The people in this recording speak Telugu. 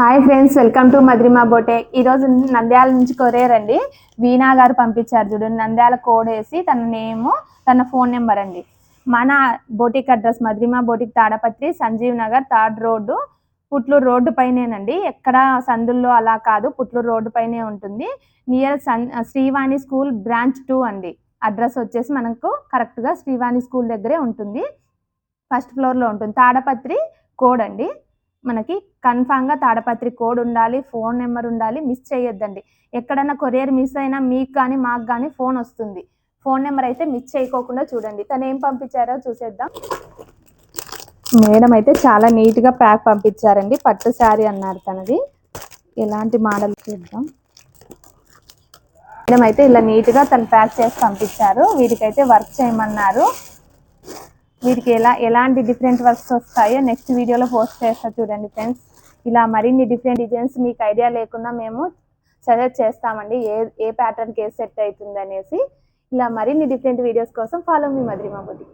Hi friends welcome to Madhurima boutique ఈరోజు నంద్యాల నుంచి కొరియర్ అండి వీణా గారు పంపించారు చూడండి నంద్యాల కోడ్ వేసి తన నేము తన ఫోన్ నెంబర్ అండి. మన boutique address Madhurima boutique Tadipatri Sanjeev Nagar third road Putlur road పైనేనండి. ఎక్కడ సందుల్లో అలా కాదు పుట్లూరు రోడ్డు పైనే ఉంటుంది. Near sun Srivani school branch two అండి. అడ్రస్ వచ్చేసి మనకు కరెక్ట్గా శ్రీవాణి స్కూల్ దగ్గరే ఉంటుంది. ఫస్ట్ ఫ్లోర్లో ఉంటుంది. తాడపత్రి కోడ్ అండి. మనకి కన్ఫామ్గా తాడపత్రి కోడ్ ఉండాలి ఫోన్ నెంబర్ ఉండాలి మిస్ చేయొద్దండి. ఎక్కడన్నా కొరియర్ మిస్ అయినా మీకు కానీ మాకు కానీ ఫోన్ వస్తుంది. ఫోన్ నెంబర్ అయితే మిస్ చేయకోకుండా చూడండి. తను ఏం పంపించారో చూసేద్దాం. మేడం అయితే చాలా నీట్గా ప్యాక్ పంపించారండి. పట్టు శారీ అన్నారు తనది. ఎలాంటి మోడల్ చూద్దాం. మేడం అయితే ఇలా నీట్గా తను ప్యాక్ చేసి పంపించారు. వీటికైతే వర్క్ చేయమన్నారు. వీటికి ఎలా ఎలాంటి డిఫరెంట్ వర్క్స్ వస్తాయో నెక్స్ట్ వీడియోలో పోస్ట్ చేస్తా చూడండి ఫ్రెండ్స్ ఇలా మరిన్ని డిఫరెంట్ డిజైన్స్ మీకు ఐడియా లేకుండా మేము సజెస్ట్ చేస్తామండి ఏ ఏ ప్యాటర్న్కి ఏ సెట్ అవుతుంది అనేసి. ఇలా మరిన్ని డిఫరెంట్ వీడియోస్ కోసం ఫాలో మీ మధురిమా బుద్ధి